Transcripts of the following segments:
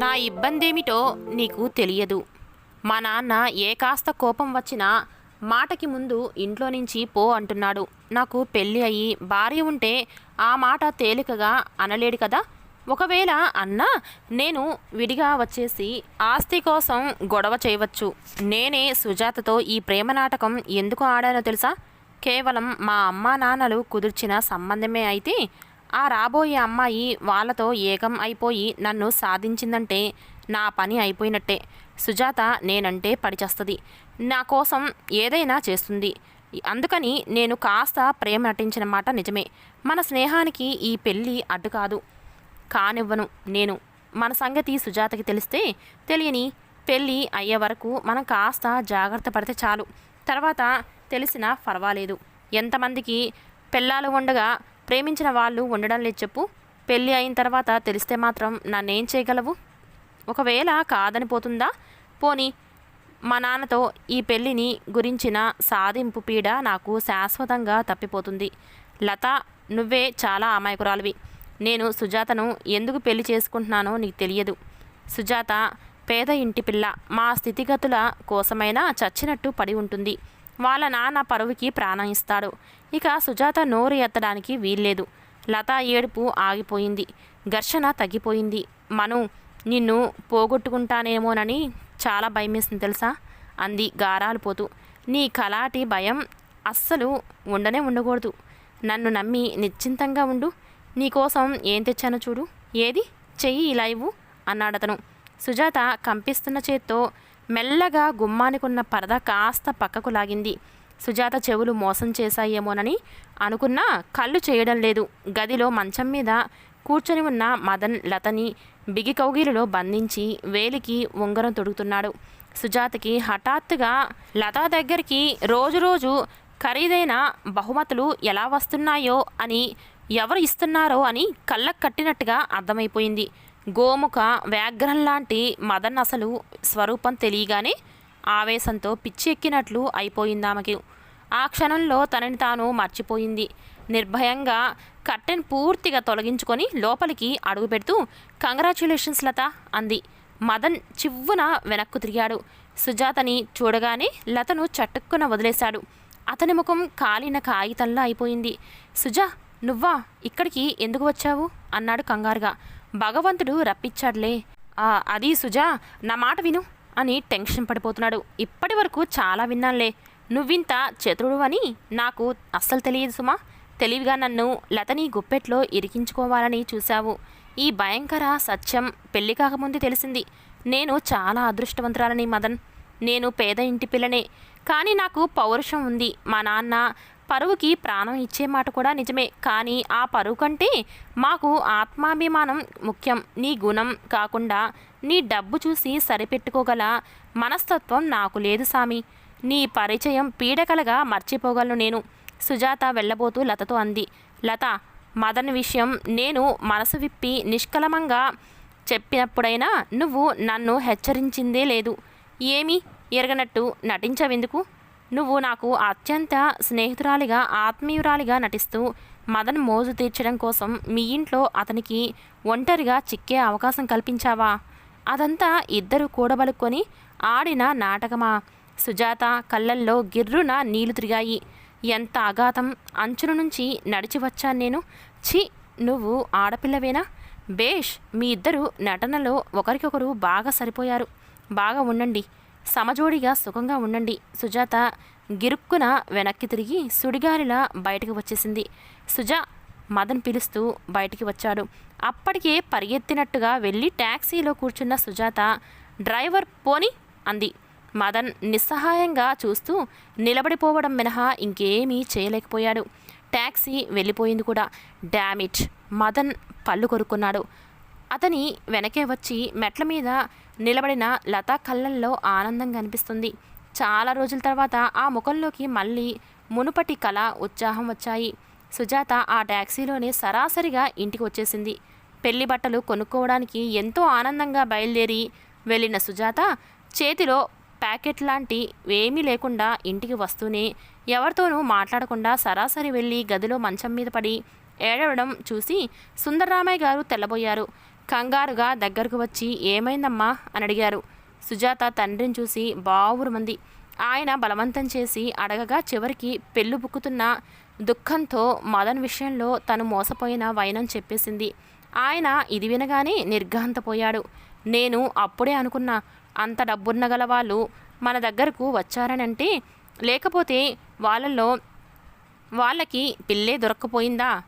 నా ఇబ్బందేమిటో నీకు తెలియదు. మా నాన్న ఏ కాస్త కోపం వచ్చినా మాటకి ముందు ఇంట్లో నుంచి పో అంటున్నాడు. నాకు పెళ్ళి అయ్యి భార్య ఉంటే ఆ మాట తేలికగా అనలేడు కదా? ఒకవేళ అన్నా నేను విడిగా వచ్చేసి ఆస్తి కోసం గొడవ చేయవచ్చు. నేనే సుజాతతో ఈ ప్రేమ నాటకం ఎందుకు ఆడానో తెలుసా? కేవలం మా అమ్మా నాన్నలు కుదిర్చిన సంబంధమే అయితే ఆ రాబోయే అమ్మాయి వాళ్ళతో ఏకం అయిపోయి నన్ను సాధించిందంటే నా పని అయిపోయినట్టే. సుజాత నేనంటే పడిచేస్తుంది. నా కోసం ఏదైనా చేస్తుంది. అందుకని నేను కాస్త ప్రేమ నటించిన మాట నిజమే. మన స్నేహానికి ఈ పెళ్ళి అడ్డు కాదు. కానివ్వను నేను. మన సంగతి సుజాతకి తెలిస్తే తెలియని పెళ్ళి అయ్యే వరకు మనం కాస్త జాగ్రత్త పడితే చాలు. తర్వాత తెలిసినా పర్వాలేదు ఎంతమందికి పెళ్ళాలు ఉండగా ప్రేమించిన వాళ్ళు ఉండడం లేదు చెప్పు. పెళ్ళి అయిన తర్వాత తెలిస్తే మాత్రం నన్నేం చేయగలవు? ఒకవేళ కాదని పోతుందా? పోనీ మా నాన్నతో ఈ పెళ్ళిని గురించిన సాధింపు పీడ నాకు శాశ్వతంగా తప్పిపోతుంది. లత నువ్వే చాలా అమాయకురాలివి. నేను సుజాతను ఎందుకు పెళ్ళి చేసుకుంటున్నానో నీకు తెలియదు. సుజాత పేద ఇంటి పిల్ల. మా స్థితిగతుల కోసమైనా చచ్చినట్టు పడి ఉంటుంది. వాళ్ళ నాన్న పరువుకి ప్రాణం ఇస్తాడు. ఇక సుజాత నోరు ఎత్తడానికి వీల్లేదు. లత ఏడుపు ఆగిపోయింది. ఘర్షణ తగ్గిపోయింది. మను నిన్ను పోగొట్టుకుంటానేమోనని చాలా భయమేసింది తెలుసా? అంది గారాలు పోతూ నీ కలాటి భయం అస్సలు ఉండనే ఉండకూడదు. నన్ను నమ్మి నిశ్చింతంగా ఉండు. నీకోసం ఏం తెచ్చానో చూడు. ఏది? చెయ్యి ఇలా ఇవ్వు అన్నాడతను. సుజాత కంపిస్తున్న చేత్తో మెల్లగా గుమ్మానికున్న పరద కాస్త పక్కకు లాగింది. సుజాత చెవులు మోసం చేశాయేమోనని అనుకున్నా కళ్ళు చేయడం లేదు. గదిలో మంచం మీద కూర్చొని ఉన్న మదన్ లతని బిగి కౌగిలిలో బంధించి వేలికి ఉంగరం తొడుగుతున్నాడు. సుజాతకి హఠాత్తుగా లత దగ్గరికి రోజు రోజు ఖరీదైన బహుమతులు ఎలా వస్తున్నాయో అని ఎవరు ఇస్తున్నారో అని కళ్ళకు కట్టినట్టుగా అర్థమైపోయింది. గోముఖ వ్యాఘ్రం లాంటి మదన్ అసలు స్వరూపం తెలియగానే ఆవేశంతో పిచ్చి ఎక్కినట్లు అయిపోయింది ఆమెకి ఆ క్షణంలో తనని తాను మర్చిపోయింది. నిర్భయంగా కర్టెన్ పూర్తిగా తొలగించుకొని లోపలికి అడుగు పెడుతూ కంగ్రాచ్యులేషన్స్ లత అంది. మదన్ చివ్వున వెనక్కు తిరిగాడు. సుజాతని చూడగానే లతను చటుక్కున వదిలేశాడు. అతని ముఖం కాలిన కాగితంలా అయిపోయింది. సుజా నువ్వా? ఇక్కడికి ఎందుకు వచ్చావు? అన్నాడు కంగారుగా. భగవంతుడు రప్పించాడులే. అది సుజా నా మాట విను. అని టెన్షన్ పడిపోతున్నాడు. ఇప్పటి వరకు చాలా విన్నానులే. నువ్వింత చతురుడు అని నాకు అస్సలు తెలియదు సుమా. తెలివిగా నన్ను లతని గుప్పెట్లో ఇరికించుకోవాలని చూశావు. ఈ భయంకర సత్యం పెళ్ళి కాకముందు తెలిసింది. నేను చాలా అదృష్టవంతురాలని మదన్. నేను పేద ఇంటి పిల్లనే. కానీ నాకు పౌరుషం ఉంది. మా నాన్న పరువుకి ప్రాణం ఇచ్చే మాట కూడా నిజమే. కానీ ఆ పరువు కంటే మాకు ఆత్మాభిమానం ముఖ్యం. నీ గుణం కాకుండా నీ డబ్బు చూసి సరిపెట్టుకోగల మనస్తత్వం నాకు లేదు సామి. నీ పరిచయం పీడకలగా మర్చిపోగలను నేను. సుజాత వెళ్ళబోతూ లతతో అంది. లత మదన్ విషయం నేను మనసు విప్పి నిష్కలమంగా చెప్పినప్పుడైనా నువ్వు నన్ను హెచ్చరించిందే లేదు. ఏమీ? ఎరగనట్టు నటించవెందుకు? నువ్వు నాకు అత్యంత స్నేహితురాలిగా ఆత్మీయురాలిగా నటిస్తూ మదన్ మోజు తీర్చడం కోసం మీ ఇంట్లో అతనికి ఒంటరిగా చిక్కే అవకాశం కల్పించావా? అదంతా ఇద్దరు కూడబలుక్కొని ఆడిన నాటకమా? సుజాత కళ్ళల్లో గిర్రున నీళ్ళు తిరిగాయి. ఎంత అఘాతం అంచుల నుంచి నడిచి వచ్చాను నేను. ఛీ! నువ్వు ఆడపిల్లవేనా? బేష్ మీ ఇద్దరు నటనలో ఒకరికొకరు బాగా సరిపోయారు. బాగా ఉండండి. సమజోడిగా సుఖంగా ఉండండి. సుజాత గిరుక్కున వెనక్కి తిరిగి సుడిగాలిలా బయటకు వచ్చేసింది. సుజా మదన్ పిలుస్తూ బయటికి వచ్చాడు. అప్పటికే పరిగెత్తినట్టుగా వెళ్ళి ట్యాక్సీలో కూర్చున్న సుజాత డ్రైవర్ పోని అంది. మదన్ నిస్సహాయంగా చూస్తూ నిలబడిపోవడం మినహా ఇంకేమీ చేయలేకపోయాడు. ట్యాక్సీ వెళ్ళిపోయింది కూడా. డామిట్ మదన్ పళ్ళు కొరుక్కున్నాడు. అతని వెనకే వచ్చి మెట్ల మీద నిలబడిన లత కళ్ళల్లో ఆనందం కనిపిస్తుంది. చాలా రోజుల తర్వాత ఆ ముఖంలోకి మళ్ళీ మునుపటి కళ ఉత్సాహం వచ్చాయి. సుజాత ఆ ట్యాక్సీలోనే సరాసరిగా ఇంటికి వచ్చేసింది. పెళ్ళి బట్టలు కొనుక్కోవడానికి ఎంతో ఆనందంగా బయలుదేరి వెళ్ళిన సుజాత చేతిలో ప్యాకెట్ లాంటి ఏమీ లేకుండా ఇంటికి వస్తూనే ఎవరితోనూ మాట్లాడకుండా సరాసరి వెళ్ళి గదిలో మంచం మీద పడి ఏడవడం చూసి సుందరరామయ్య గారు తెల్లబోయారు. కంగారుగా దగ్గరకు వచ్చి ఏమైందమ్మా? అని అడిగారు. సుజాత తండ్రిని చూసి బావురుమంది. ఆయన బలవంతం చేసి అడగగా చివరికి పెళ్ళు బుక్కుతున్న దుఃఖంతో మదన్ విషయంలో తను మోసపోయిన వైనం చెప్పేసింది. ఆయన ఇది వినగానే నిర్ఘాంతపోయాడు. నేను అప్పుడే అనుకున్నా అంత డబ్బున్న గల వాళ్ళు మన దగ్గరకు వచ్చారనంటే లేకపోతే వాళ్ళల్లో వాళ్ళకి పిల్లే దొరక్కపోయిందా?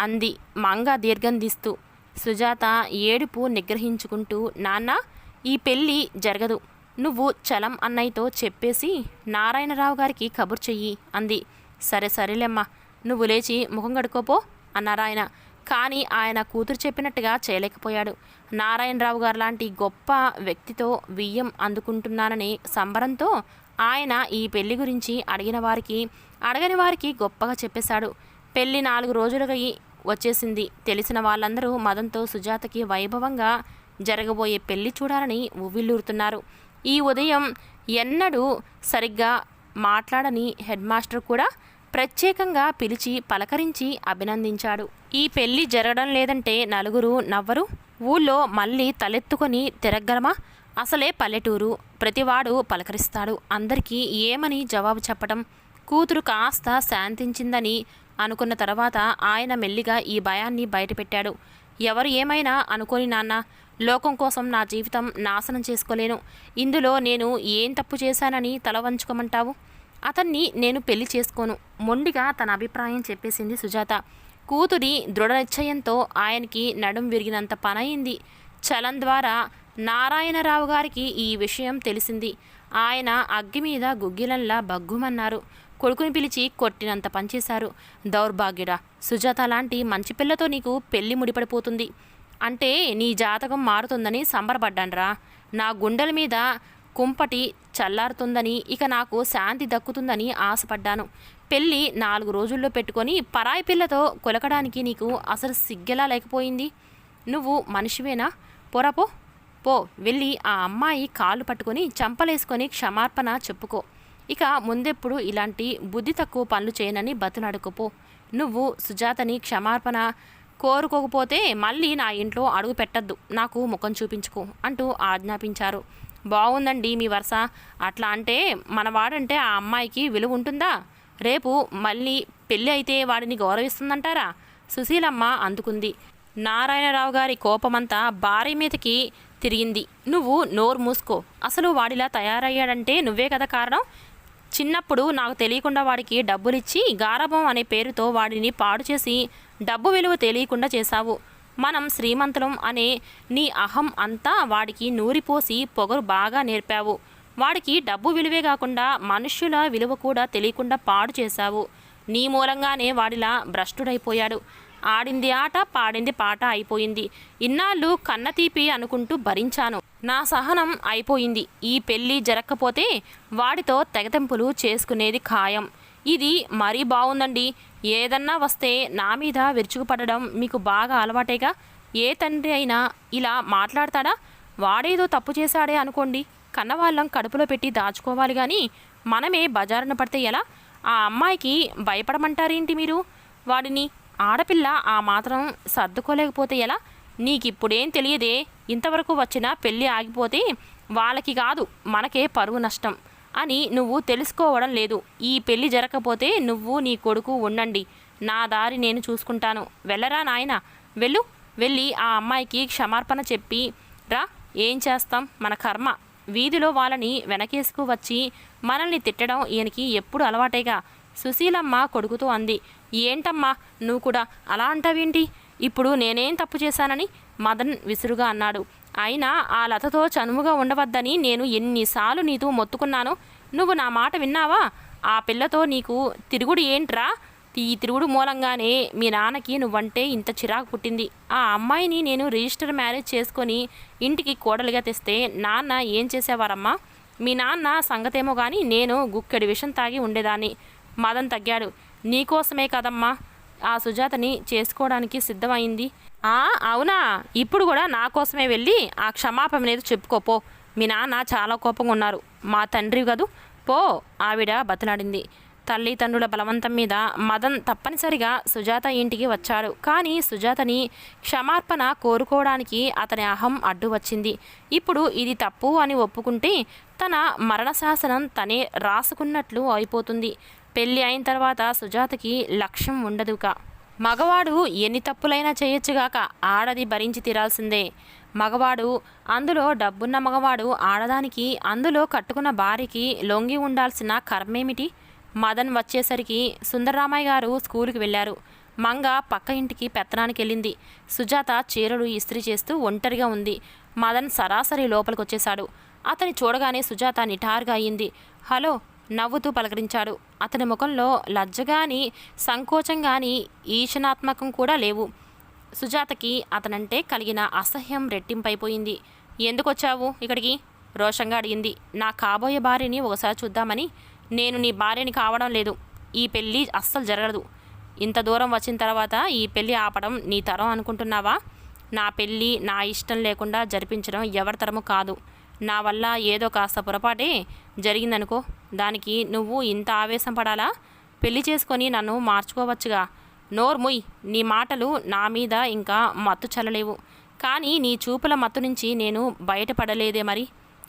అంది మంగ దీర్ఘం తీస్తూ సుజాత ఏడుపు నిగ్రహించుకుంటూ నాన్న ఈ పెళ్ళి జరగదు. నువ్వు చలం అన్నయ్యతో చెప్పేసి నారాయణరావు గారికి కబుర్ చెయ్యి అంది. సరే సరేలేమ్మా నువ్వు లేచి ముఖం కడుకోపో అన్నారాయన కానీ ఆయన కూతురు చెప్పినట్టుగా చేయలేకపోయాడు. నారాయణరావు గారు లాంటి గొప్ప వ్యక్తితో బియ్యం అందుకుంటున్నానని సంబరంతో ఆయన ఈ పెళ్ళి గురించి అడిగిన వారికి అడగని వారికి గొప్పగా చెప్పేశాడు. పెళ్ళి నాలుగు రోజులుగా వచ్చేసింది. తెలిసిన వాళ్ళందరూ మదంతో సుజాతకి వైభవంగా జరగబోయే పెళ్ళి చూడాలని ఉవ్విల్లూరుతున్నారు ఈ ఉదయం ఎన్నడూ సరిగ్గా మాట్లాడని హెడ్ మాస్టర్ కూడా ప్రత్యేకంగా పిలిచి పలకరించి అభినందించాడు. ఈ పెళ్ళి జరగడం లేదంటే నలుగురు నవ్వరు. ఊళ్ళో మళ్ళీ తలెత్తుకొని తిరగలమా అసలే పల్లెటూరు. ప్రతివాడు పలకరిస్తాడు. అందరికీ ఏమని జవాబు చెప్పటం కూతురు కాస్త శాంతించిందని అనుకున్న తర్వాత ఆయన మెల్లిగా ఈ భయాన్ని బయటపెట్టాడు. ఎవరు ఏమైనా అనుకోని నాన్న లోకం కోసం నా జీవితం నాశనం చేసుకోలేను. ఇందులో నేను ఏం తప్పు చేశానని తల వంచుకోమంటావు? అతన్ని నేను పెళ్ళి చేసుకోను. మొండిగా తన అభిప్రాయం చెప్పేసింది సుజాత. కూతురి దృఢ నిశ్చయంతో ఆయనకి నడుం విరిగినంత పనయింది. చలం ద్వారా నారాయణరావు గారికి ఈ విషయం తెలిసింది. ఆయన అగ్గి మీద గుగ్గిలంలా బగ్గుమన్నారు. కొడుకుని పిలిచి కొట్టినంత పనిచేశారు దౌర్భాగ్యుడా సుజాత లాంటి మంచి పిల్లతో నీకు పెళ్ళి ముడిపడిపోతుంది. అంటే నీ జాతకం మారుతుందని సంబరపడ్డానరా. నా గుండెల మీద కుంపటి చల్లారుతుందని ఇక నాకు శాంతి దక్కుతుందని ఆశపడ్డాను. పెళ్ళి నాలుగు రోజుల్లో పెట్టుకొని పరాయి పిల్లతో కొలకడానికి నీకు అసలు సిగ్గెలా లేకపోయింది. నువ్వు మనిషివేనా? పొరపో పో వెళ్ళి ఆ అమ్మాయి కాళ్ళు పట్టుకొని చంపలేసుకొని క్షమార్పణ చెప్పుకో. ఇక ముందెప్పుడు ఇలాంటి బుద్ధి తక్కువ పనులు చేయనని బతునడుకుపో. నువ్వు సుజాతని క్షమార్పణ కోరుకోకపోతే మళ్ళీ నా ఇంట్లో అడుగు పెట్టద్దు. నాకు ముఖం చూపించుకో అంటూ ఆజ్ఞాపించారు. బాగుందండి మీ వరుస. అట్లా అంటే మనవాడంటే ఆ అమ్మాయికి విలువ ఉంటుందా? రేపు మళ్ళీ పెళ్ళి అయితే వాడిని గౌరవిస్తుందంటారా? సుశీలమ్మ అందుకుంది. నారాయణరావు గారి కోపమంతా భార్య మీదకి తిరిగింది. నువ్వు నోరు మూసుకో. అసలు వాడిలా తయారయ్యాడంటే నువ్వే కదా కారణం? చిన్నప్పుడు నాకు తెలియకుండా వాడికి డబ్బులిచ్చి గారభం అనే పేరుతో వాడిని పాడు చేసి డబ్బు విలువ తెలియకుండా చేశావు. మనం శ్రీమంతులం అనే నీ అహం అంతా వాడికి నూరిపోసి పొగరు బాగా నేర్పావు. వాడికి డబ్బు విలువే కాకుండా మనుష్యుల విలువ కూడా తెలియకుండా పాడు చేశావు. నీ మూలంగానే వాడిలా భ్రష్టుడైపోయాడు. ఆడింది ఆట పాడింది పాట అయిపోయింది. ఇన్నాళ్ళు కన్నతీపి అనుకుంటూ భరించాను. నా సహనం అయిపోయింది. ఈ పెళ్ళి జరగకపోతే వాడితో తెగతెంపులు చేసుకునేది ఖాయం. ఇది మరీ బాగుందండి ఏదన్నా వస్తే నా మీద విరుచుకుపడడం మీకు బాగా అలవాటేగా? ఏ తండ్రి అయినా ఇలా మాట్లాడతాడా? వాడేదో తప్పు చేశాడే అనుకోండి. కన్నవాళ్ళం కడుపులో పెట్టి దాచుకోవాలి కానీ మనమే బజారున పడితే ఎలా? ఆ అమ్మాయికి భయపడమంటారేంటి మీరు? వాడిని ఆడపిల్ల ఆ మాత్రం సర్దుకోలేకపోతే ఎలా? నీకిప్పుడేం తెలియదే. ఇంతవరకు వచ్చిన పెళ్ళి ఆగిపోతే వాళ్ళకి కాదు మనకే పరువు నష్టం అని నువ్వు తెలుసుకోవడం లేదు. ఈ పెళ్ళి జరగకపోతే నువ్వు నీ కొడుకు ఉండండి. నా దారి నేను చూసుకుంటాను. వెళ్ళరా నాయన? వెళ్ళు. వెళ్ళి ఆ అమ్మాయికి క్షమార్పణ చెప్పి రా. ఏం చేస్తాం? మన కర్మ. వీధిలో వాళ్ళని వెనకేసుకు వచ్చి మనల్ని తిట్టడం ఈయనకి ఎప్పుడు అలవాటేగా. సుశీలమ్మ కొడుకుతో అంది. ఏంటమ్మా నువ్వు కూడా అలా అంటావేంటి? ఇప్పుడు నేనేం తప్పు చేశానని మదన్ విసురుగా అన్నాడు. అయినా ఆ లతతో చనువుగా ఉండవద్దని నేను ఎన్నిసార్లు నీతో మొత్తుకున్నాను. నువ్వు నా మాట విన్నావా? ఆ పిల్లతో నీకు తిరుగుడు ఏంట్రా? ఈ తిరుగుడు మూలంగానే మీ నాన్నకి నువ్వంటే ఇంత చిరాకు పుట్టింది. ఆ అమ్మాయిని నేను రిజిస్టర్ మ్యారేజ్ చేసుకొని ఇంటికి కోడలిగా తెస్తే నాన్న ఏం చేసేవారమ్మా? మీ నాన్న సంగతేమో కానీ నేను గుక్కెడి విషం తాగి ఉండేదాన్ని. మదన్ తగ్గాడు. నీకోసమే కదమ్మా. ఆ సుజాతని చేసుకోవడానికి సిద్ధమైంది. ఆ అవునా? ఇప్పుడు కూడా నా కోసమే వెళ్ళి ఆ క్షమాపణ అనేది చెప్పుకోపో మీ నాన్న చాలా కోపంగా ఉన్నారు. మా తండ్రి కదూ. పో ఆవిడ బతలాడింది. తల్లిదండ్రుల బలవంతం మీద మదన్ తప్పనిసరిగా సుజాత ఇంటికి వచ్చాడు. కానీ సుజాతని క్షమార్పణ కోరుకోవడానికి అతని అహం అడ్డు వచ్చింది. ఇప్పుడు ఇది తప్పు అని ఒప్పుకుంటే తన మరణ శాసనం తనే రాసుకున్నట్లు అయిపోతుంది. పెళ్ళి అయిన తర్వాత సుజాతకి లక్ష్యం ఉండదుక. మగవాడు ఎన్ని తప్పులైనా చేయొచ్చుగాక ఆడది భరించి తీరాల్సిందే. మగవాడు అందులో డబ్బున్న మగవాడు ఆడదానికి అందులో కట్టుకున్న భార్యకి లొంగి ఉండాల్సిన కర్మేమిటి? మదన్ వచ్చేసరికి సుందరరామయ్య గారు స్కూలుకి వెళ్ళారు. మంగ పక్క ఇంటికి పెత్తనానికి వెళ్ళింది సుజాత చీరలు ఇస్త్రీ చేస్తూ ఒంటరిగా ఉంది. మదన్ సరాసరి లోపలికి వచ్చేశాడు అతని చూడగానే సుజాత నిటారుగా అయింది. హలో నవ్వుతూ పలకరించాడు. అతని ముఖంలో లజ్జగాని సంకోచం గాని ఈశనాత్మకం కూడా లేవు. సుజాతకి అతనంటే కలిగిన అసహ్యం రెట్టింపైపోయింది ఎందుకొచ్చావు ఇక్కడికి? రోషంగా అడిగింది. నా కాబోయే భార్యని ఒకసారి చూద్దామని. నేను నీ భార్యని కావడం లేదు. ఈ పెళ్ళి అస్సలు జరగదు. ఇంత దూరం వచ్చిన తర్వాత ఈ పెళ్ళి ఆపడం నీ తరం అనుకుంటున్నావా? నా పెళ్ళి నా ఇష్టం లేకుండా జరిపించడం ఎవరి తరము కాదు. నా వల్ల ఏదో కాస్త పొరపాటే జరిగిందనుకో. దానికి నువ్వు ఇంత ఆవేశం పడాలా? పెళ్ళి చేసుకొని నన్ను మార్చుకోవచ్చుగా. నోర్ముయ్ నీ మాటలు నా మీద ఇంకా మత్తు చల్లలేవు. కానీ నీ చూపుల మత్తు నుంచి నేను బయటపడలేదే మరి.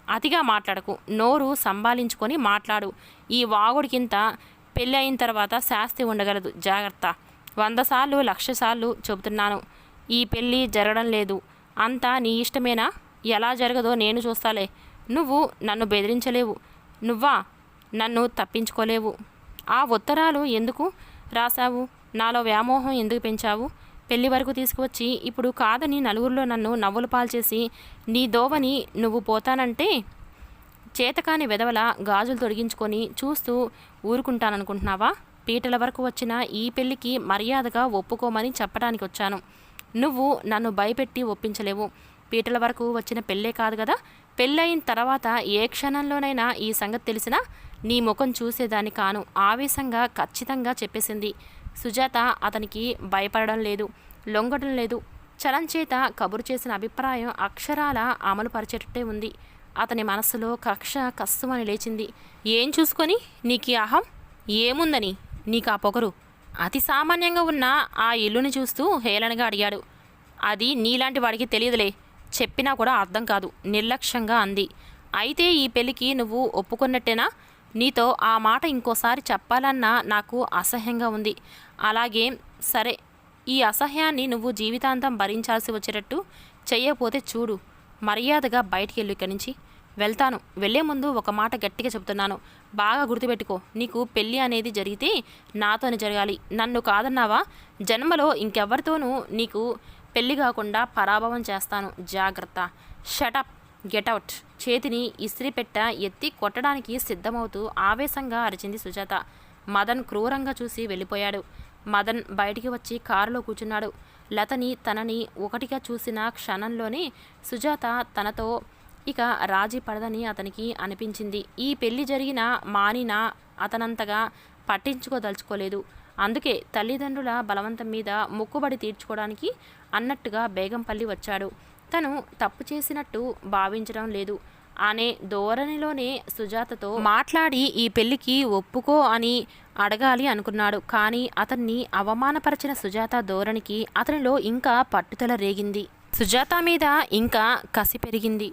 అతిగా మాట్లాడకు నోరు సంభాలించుకొని మాట్లాడు. ఈ వాగుడికింత పెళ్ళి అయిన తర్వాత శాస్తి ఉండగలదు జాగ్రత్త. వంద సార్లు లక్ష సార్లు చెబుతున్నాను. ఈ పెళ్ళి జరగడం లేదు. అంతా నీ ఇష్టమేనా? ఎలా జరగదో నేను చూస్తాలే. నువ్వు నన్ను బెదిరించలేవు. నువ్వా నన్ను తప్పించుకోలేవు. ఆ ఉత్తరాలు ఎందుకు రాశావు? నాలో వ్యామోహం ఎందుకు పెంచావు? పెళ్ళి వరకు తీసుకువచ్చి ఇప్పుడు కాదని నలుగురిలో నన్ను నవ్వులు పాల్చేసి నీ దోవని నువ్వు పోతానంటే చేతకాని వెదవల గాజులు తొడిగించుకొని చూస్తూ ఊరుకుంటాననుకుంటున్నావా? పీటల వరకు వచ్చిన ఈ పెళ్ళికి మర్యాదగా ఒప్పుకోమని చెప్పడానికి వచ్చాను నువ్వు నన్ను భయపెట్టి ఒప్పించలేవు. పీటల వరకు వచ్చిన పెళ్ళే కాదు కదా? పెళ్ళయిన తర్వాత ఏ క్షణంలోనైనా ఈ సంగతి తెలిసినా నీ ముఖం చూసేదాన్ని కాను. ఆవేశంగా ఖచ్చితంగా చెప్పేసింది. సుజాత అతనికి భయపడడం లేదు లొంగడం లేదు. చలం చేత కబురు చేసిన అభిప్రాయం అక్షరాల అమలు పరిచేటట్టే ఉంది. అతని మనస్సులో కక్ష కస్సుమని లేచింది. ఏం చూసుకొని? నీకు అహం? ఏముందని? నీకు ఆ పొగరు? అతి సామాన్యంగా ఉన్న ఆ ఇల్లుని చూస్తూ హేళనగా అడిగాడు. అది నీలాంటి వాడికి తెలియదులే. చెప్పినా కూడా అర్థం కాదు. నిర్లక్ష్యంగా అంది. అయితే ఈ పెళ్ళికి నువ్వు ఒప్పుకున్నట్టేనా? నీతో ఆ మాట ఇంకోసారి చెప్పాలన్నా నాకు అసహ్యంగా ఉంది. అలాగే సరే ఈ అసహ్యాన్ని నువ్వు జీవితాంతం భరించాల్సి వచ్చేటట్టు చెయ్యకపోతే చూడు. మర్యాదగా బయటికి వెళ్ళు ఇక్కడి నుంచి. వెళ్తాను. వెళ్ళే ముందు ఒక మాట గట్టిగా చెప్తున్నాను. బాగా గుర్తుపెట్టుకో. నీకు పెళ్ళి అనేది జరిగితే నాతోనే జరగాలి. నన్ను కాదన్నావా? జన్మలో ఇంకెవరితోనూ నీకు పెళ్ళి కాకుండా పరాభవం చేస్తాను. జాగ్రత్త. షటప్ గెటౌట్ చేతిని ఇస్త్రీ పెట్ట ఎత్తి కొట్టడానికి సిద్ధమవుతూ ఆవేశంగా అరిచింది సుజాత. మదన్ క్రూరంగా చూసి వెళ్ళిపోయాడు. మదన్ బయటికి వచ్చి కారులో కూర్చున్నాడు. లతని తనని ఒకటిగా చూసిన క్షణంలోనే సుజాత తనతో ఇక రాజీ పడదని అతనికి అనిపించింది. ఈ పెళ్ళి జరిగిన మానినా అతనంతగా పట్టించుకోదలుచుకోలేదు. అందుకే తల్లిదండ్రుల బలవంతం మీద మొక్కుబడి తీర్చుకోవడానికి అన్నట్టుగా బేగంపల్లి వచ్చాడు. తను తప్పు చేసినట్టు భావించడం లేదు. అనే ధోరణిలోనే సుజాతతో మాట్లాడి ఈ పెళ్ళికి ఒప్పుకో అని అడగాలి అనుకున్నాడు. కానీ అతన్ని అవమానపరిచిన సుజాత ధోరణికి అతనిలో ఇంకా పట్టుదల రేగింది. సుజాత మీద ఇంకా కసి పెరిగింది.